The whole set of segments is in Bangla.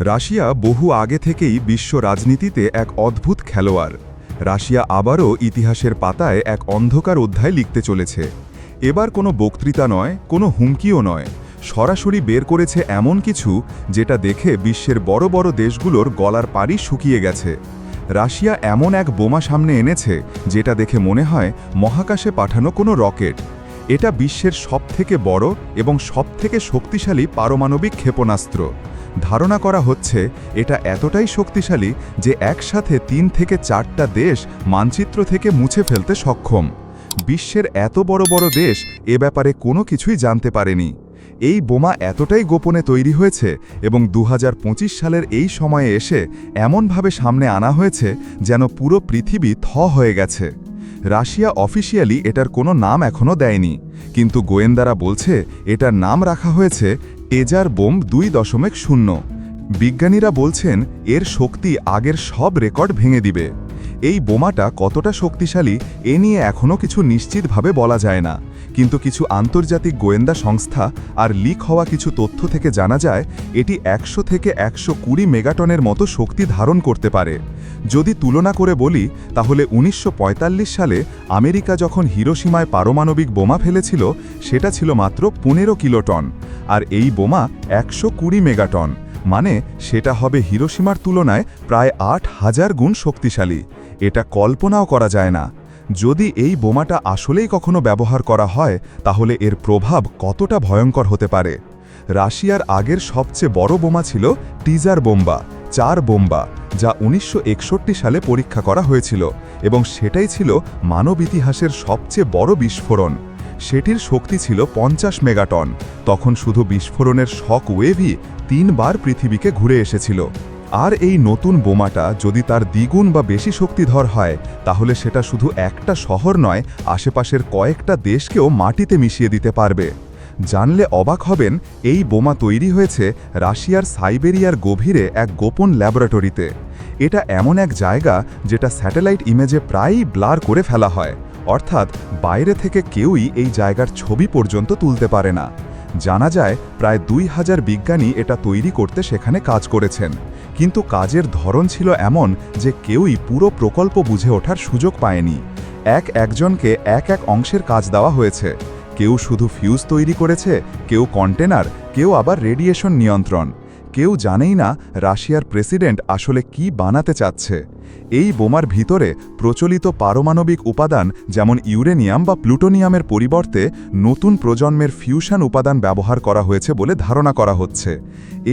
রাশিয়া বহু আগে থেকেই বিশ্ব রাজনীতিতে এক অদ্ভুত খেলোয়াড়। রাশিয়া আবারও ইতিহাসের পাতায় এক অন্ধকার অধ্যায় লিখতে চলেছে। এবার কোনো বক্তৃতা নয়, কোনো হুমকিও নয়। সরাসরি বের করেছে এমন কিছু যেটা দেখে বিশ্বের বড় বড় দেশগুলোর গলার পাড়ি শুকিয়ে গেছে। রাশিয়া এমন এক বোমা সামনে এনেছে যেটা দেখে মনে হয় মহাকাশে পাঠানো কোনো রকেট। এটা বিশ্বের সবথেকে বড় এবং সবথেকে শক্তিশালী পারমাণবিক ক্ষেপণাস্ত্র। ধারণা করা হচ্ছে এটা এতটাই শক্তিশালী যে একসাথে তিন থেকে চারটা দেশ মানচিত্র থেকে মুছে ফেলতে সক্ষম। বিশ্বের এত বড় বড় দেশ এ ব্যাপারে কোনো কিছুই জানতে পারেনি। এই বোমা এতটাই গোপনে তৈরি হয়েছে এবং দু হাজার পঁচিশ সালের এই সময়ে এসে এমনভাবে সামনে আনা হয়েছে যেন পুরো পৃথিবী থ হয়ে গেছে। রাশিয়া অফিসিয়ালি এটার কোনো নাম এখনও দেয়নি, কিন্তু গোয়েন্দারা বলছে এটার নাম রাখা হয়েছে এজার বোম দুই দশমিক শূন্য। বিজ্ঞানীরা বলছেন এর শক্তি আগের সব রেকর্ড ভেঙে দিবে। এই বোমাটা কতটা শক্তিশালী, এ নিয়ে এখনও কিছু নিশ্চিতভাবে বলা যায় না। কিন্তু কিছু আন্তর্জাতিক গোয়েন্দা সংস্থা আর লিক হওয়া কিছু তথ্য থেকে জানা যায়, এটি একশো থেকে একশো কুড়ি মেগাটনের মতো শক্তি ধারণ করতে পারে। যদি তুলনা করে বলি, তাহলে উনিশশো পঁয়তাল্লিশ সালে আমেরিকা যখন হিরোসীমায় পারমাণবিক বোমা ফেলেছিল, সেটা ছিল মাত্র পনেরো কিলোটন, আর এই বোমা একশো কুড়ি মেগাটন। মানে সেটা হবে হিরোসীমার তুলনায় প্রায় আট হাজার গুণ শক্তিশালী। এটা কল্পনাও করা যায় না। যদি এই বোমাটা আসলেই কখনো ব্যবহার করা হয়, তাহলে এর প্রভাব কতটা ভয়ঙ্কর হতে পারে? রাশিয়ার আগের সবচেয়ে বড় বোমা ছিল টিজার বোম্বা, চার বোম্বা, যা উনিশশো একষট্টি সালে পরীক্ষা করা হয়েছিল এবং সেটাই ছিল মানব ইতিহাসের সবচেয়ে বড় বিস্ফোরণ। সেটির শক্তি ছিল পঞ্চাশ মেগাটন। তখন শুধু বিস্ফোরণের শক ওয়েভই তিনবার পৃথিবীকে ঘুরে এসেছিল। আর এই নতুন বোমাটা যদি তার দ্বিগুণ বা বেশি শক্তিধর হয়, তাহলে সেটা শুধু একটা শহর নয়, আশেপাশের কয়েকটা দেশকেও মাটিতে মিশিয়ে দিতে পারবে। জানলে অবাক হবেন, এই বোমা তৈরি হয়েছে রাশিয়ার সাইবেরিয়ার গভীরে এক গোপন ল্যাবরেটরিতে। এটা এমন এক জায়গা যেটা স্যাটেলাইট ইমেজে প্রায়ই ব্লার করে ফেলা হয়। অর্থাৎ বাইরে থেকে কেউই এই জায়গার ছবি পর্যন্ত তুলতে পারে না। জানা যায়, প্রায় দুই হাজার বিজ্ঞানী এটা তৈরি করতে সেখানে কাজ করেছেন। কিন্তু কাজের ধরন ছিল এমন যে কেউই পুরো প্রকল্প বুঝে ওঠার সুযোগ পায়নি। এক একজনকে এক এক অংশের কাজ দেওয়া হয়েছে। কেউ শুধু ফিউজ তৈরি করেছে, কেউ কন্টেনার কেউ আবার রেডিয়েশন নিয়ন্ত্রণ। কেউ জানেই না রাশিয়ার প্রেসিডেন্ট আসলে কি বানাতে চাচ্ছে। এই বোমার ভিতরে প্রচলিত পারমাণবিক উপাদান যেমন ইউরেনিয়াম বা প্লুটোনিয়ামের পরিবর্তে নতুন প্রজন্মের ফিউশন উপাদান ব্যবহার করা হয়েছে বলে ধারণা করা হচ্ছে।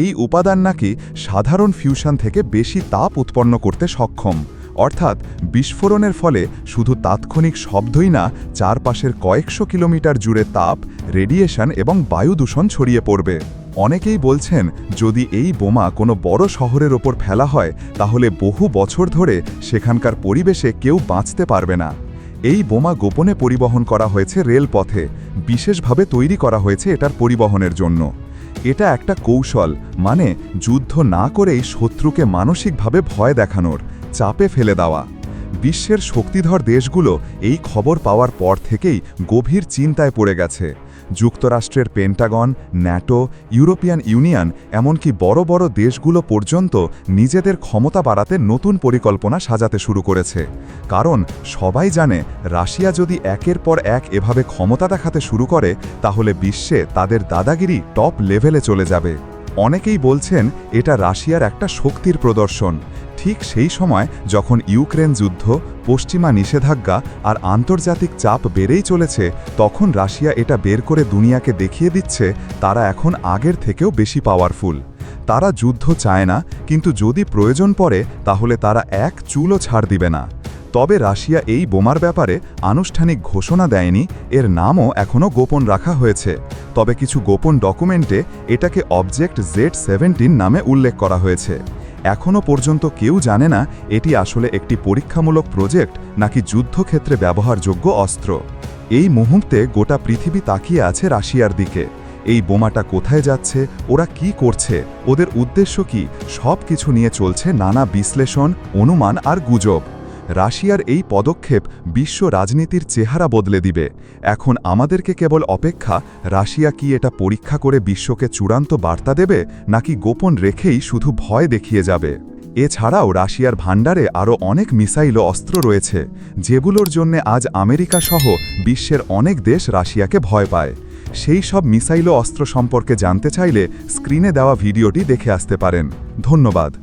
এই উপাদান নাকি সাধারণ ফিউশন থেকে বেশি তাপ উৎপন্ন করতে সক্ষম। অর্থাৎ বিস্ফোরণের ফলে শুধু তাৎক্ষণিক শব্দই না, চারপাশের কয়েকশো কিলোমিটার জুড়ে তাপ, রেডিয়েশন এবং বায়ু দূষণ ছড়িয়ে পড়বে। অনেকেই বলছেন, যদি এই বোমা কোনো বড় শহরের ওপর ফেলা হয়, তাহলে বহু বছর ধরে সেখানকার পরিবেশে কেউ বাঁচতে পারবে না। এই বোমা গোপনে পরিবহন করা হয়েছে রেলপথে, বিশেষভাবে তৈরি করা হয়েছে এটার পরিবহনের জন্য। এটা একটা কৌশল মানে যুদ্ধ না করেই শত্রুকে মানসিকভাবে ভয় দেখানোর, চাপে ফেলে দেওয়া। বিশ্বের শক্তিধর দেশগুলো এই খবর পাওয়ার পর থেকেই গভীর চিন্তায় পড়ে গেছে। যুক্তরাষ্ট্রের পেন্টাগন, ন্যাটো, ইউরোপিয়ান ইউনিয়ন, এমনকি বড় বড় দেশগুলো পর্যন্ত নিজেদের ক্ষমতা বাড়াতে নতুন পরিকল্পনা সাজাতে শুরু করেছে। কারণ সবাই জানে, রাশিয়া যদি একের পর এক এভাবে ক্ষমতা দেখাতে শুরু করে, তাহলে বিশ্বে তাদের দাদাগিরি টপ লেভেলে চলে যাবে। অনেকেই বলছেন, এটা রাশিয়ার একটা শক্তির প্রদর্শন। ঠিক সেই সময় যখন ইউক্রেন যুদ্ধ, পশ্চিমা নিষেধাজ্ঞা আর আন্তর্জাতিক চাপ বেড়েই চলেছে, তখন রাশিয়া এটা বের করে দুনিয়াকে দেখিয়ে দিচ্ছে তারা এখন আগের থেকেও বেশি পাওয়ারফুল তারা যুদ্ধ চায় না, কিন্তু যদি প্রয়োজন পড়ে, তাহলে তারা এক চুলও ছাড় দিবে না। তবে রাশিয়া এই বোমার ব্যাপারে আনুষ্ঠানিক ঘোষণা দেয়নি, এর নামও এখনও গোপন রাখা হয়েছে। তবে কিছু গোপন ডকুমেন্টে এটাকে অবজেক্ট জেড সেভেন্টিন নামে উল্লেখ করা হয়েছে। এখনও পর্যন্ত কেউ জানে না এটি আসলে একটি পরীক্ষামূলক প্রজেক্ট নাকি যুদ্ধক্ষেত্রে ব্যবহারযোগ্য অস্ত্র। এই মুহূর্তে গোটা পৃথিবী তাকিয়ে আছে রাশিয়ার দিকে। এই বোমাটা কোথায় যাচ্ছে, ওরা কি করছে, ওদের উদ্দেশ্য কি সব কিছু নিয়ে চলছে নানা বিশ্লেষণ, অনুমান আর গুজব। রাশিয়ার এই পদক্ষেপ বিশ্ব রাজনীতির চেহারা বদলে দিবে। এখন আমাদেরকে কেবল অপেক্ষা, রাশিয়া কি এটা পরীক্ষা করে বিশ্বকে চূড়ান্ত বার্তা দেবে, নাকি গোপন রেখেই শুধু ভয় দেখিয়ে যাবে? এছাড়াও রাশিয়ার ভাণ্ডারে আরও অনেক মিসাইল অস্ত্র রয়েছে, যেগুলোর জন্য আজ আমেরিকা সহ বিশ্বের অনেক দেশ রাশিয়াকে ভয় পায়। সেই সব মিসাইল অস্ত্র সম্পর্কে জানতে চাইলে স্ক্রিনে দেওয়া ভিডিওটি দেখে আসতে পারেন। ধন্যবাদ।